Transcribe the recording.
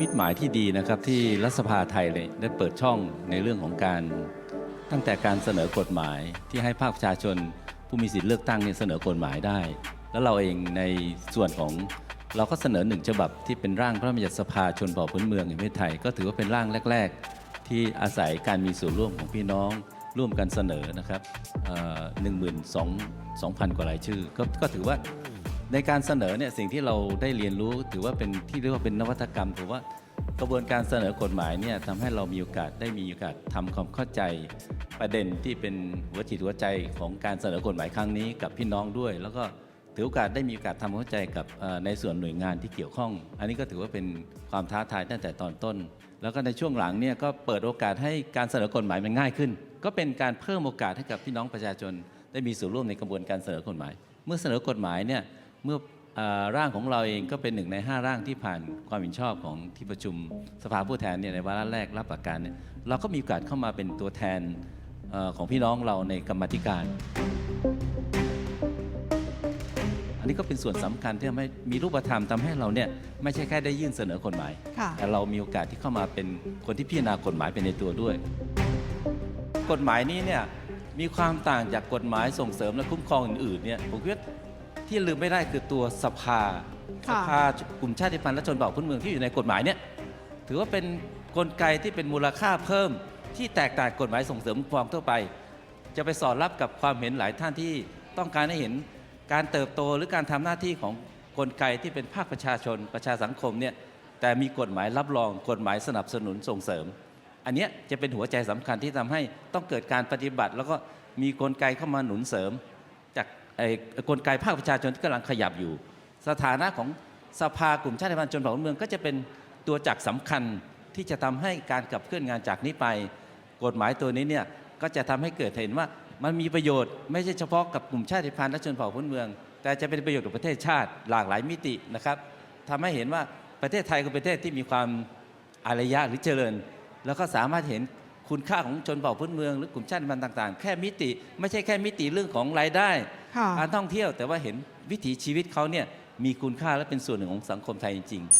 มิตหมายที่ดีนะครับ ที่รัฐสภาไทยเลยได้เปิดช่องในเรื่องของการ ตั้งแต่การเสนอกฎหมายที่ให้ภาคประชาชน ผู้มีสิทธิเลือกตั้งเนี่ยเสนอกฎหมายได้ แล้วเราเองในส่วนของเราก็เสนอหนึ่งฉบับที่เป็นร่างพระราชบัญญัติสภาชนเผ่าพื้นเมืองแห่งประเทศไทย ก็ถือว่าเป็นร่างแรก ๆ ที่อาศัยการมีส่วนร่วมของพี่น้อง ร่วมกันเสนอนะครับหนึ่งหมื่นสองสองพันกว่ารายชื่อก็ก็ถือว่า ในการเสนอเนี่ยสิ่งที่เราได้เรียนรู้ถือว่าเป็นที่เรียกว่าเป็นนวัตกรรมถือว่ากระบวนการเสนอกฎหมายเนี่ยทำให้เรามีโอกาสได้มีโอกาสทำความเข้าใจประเด็นที่เป็นหัวจิตหัวใจของการเสนอกฎหมายครั้งนี้กับพี่น้องด้วย แล้วก็ถือโอกาสได้มีโอกาสทำความเข้าใจกับในส่วนหน่วยงานที่เกี่ยวข้อง อันนี้ก็ถือว่าเป็นความท้าทายตั้งแต่ตอนต้น แล้วก็ในช่วงหลังเนี่ยก็เปิดโอกาสให้การเสนอกฎหมายมันง่ายขึ้น ก็เป็นการเพิ่มโอกาสให้กับพี่น้องประชาชน ได้มีส่วนร่วมในกระบวนการเสนอกฎหมาย เมื่อเสนอกฎหมายเนี่ย เมื่อเอ่อร่างของเราเองก็เป็นหนึ่งใน 5 ร่างที่ผ่านความเห็นชอบของที่ประชุมสภาผู้แทนเนี่ยในวาระแรกรับหลักการเนี่ยเราก็มีโอกาสเข้ามาเป็นตัวแทนเอ่อของพี่น้องเราในกรรมาธิการ อันนี้ก็เป็นส่วนสำคัญที่ทำให้มีรูปธรรมทำให้เราเนี่ยไม่ใช่แค่ได้ยื่นเสนอกฎหมายค่ะแต่เรามีโอกาสที่เข้ามาเป็นคนที่พิจารณากฎหมายเป็นในตัวด้วย กฎหมายนี้เนี่ยมีความต่างจากกฎหมายส่งเสริมและคุ้มครองอื่นๆเนี่ยผมคิดว่า ที่ลืมไม่ได้คือตัวสภา สค่ะ ภากลุ่มชาติพันธุ์และชนเผ่าพื้นเมืองที่อยู่ในกฎหมายเนี่ยถือว่าเป็นกลไกที่เป็นมูลค่าเพิ่มที่แตกต่างกฎหมายส่งเสริมความทั่วไป จะไปสอดรับกับความเห็นหลายท่านที่ต้องการให้เห็นการเติบโตหรือการทำหน้าที่ของกลไกที่เป็นภาคประชาชนประชาสังคมเนี่ยแต่มีกฎหมายรับรองกฎหมายสนับสนุนส่งเสริม อันเนี้ยจะเป็นหัวใจสำคัญที่ทำให้ต้องเกิดการปฏิบัติ แล้วก็มีกลไกเข้ามาหนุนเสริมจา กลไกภาคประชาชนที่กำลังขยับอยู่ สถานะของสภากลุ่มชาติพันธุ์ชนเผ่าพื้นเมืองก็จะเป็นตัวจักรสำคัญที่จะทำให้การขับเคลื่อนงานจากนี้ไป กฎหมายตัวนี้เนี่ยก็จะทำให้เกิดเห็นว่ามันมีประโยชน์ไม่ใช่เฉพาะกับกลุ่มชาติพันธุ์และชนเผ่าพื้นเมือง แต่จะเป็นประโยชน์กับประเทศชาติหลากหลายมิตินะครับทำให้เห็นว่าประเทศไทยคือประเทศที่มีความอารยะหรือเจริญ แล้วก็สามารถเห็น คุณค่าของชนเผ่าพื้นเมืองหรือกลุ่มชาติพันธุ์ต่าง ๆ แค่มิติไม่ใช่แค่มิติเรื่องของรายได้การท่องเที่ยวแต่ว่าเห็นวิถีชีวิตเขาเนี่ยมีคุณค่าและเป็นส่วนหนึ่งของสังคมไทยจริง ๆ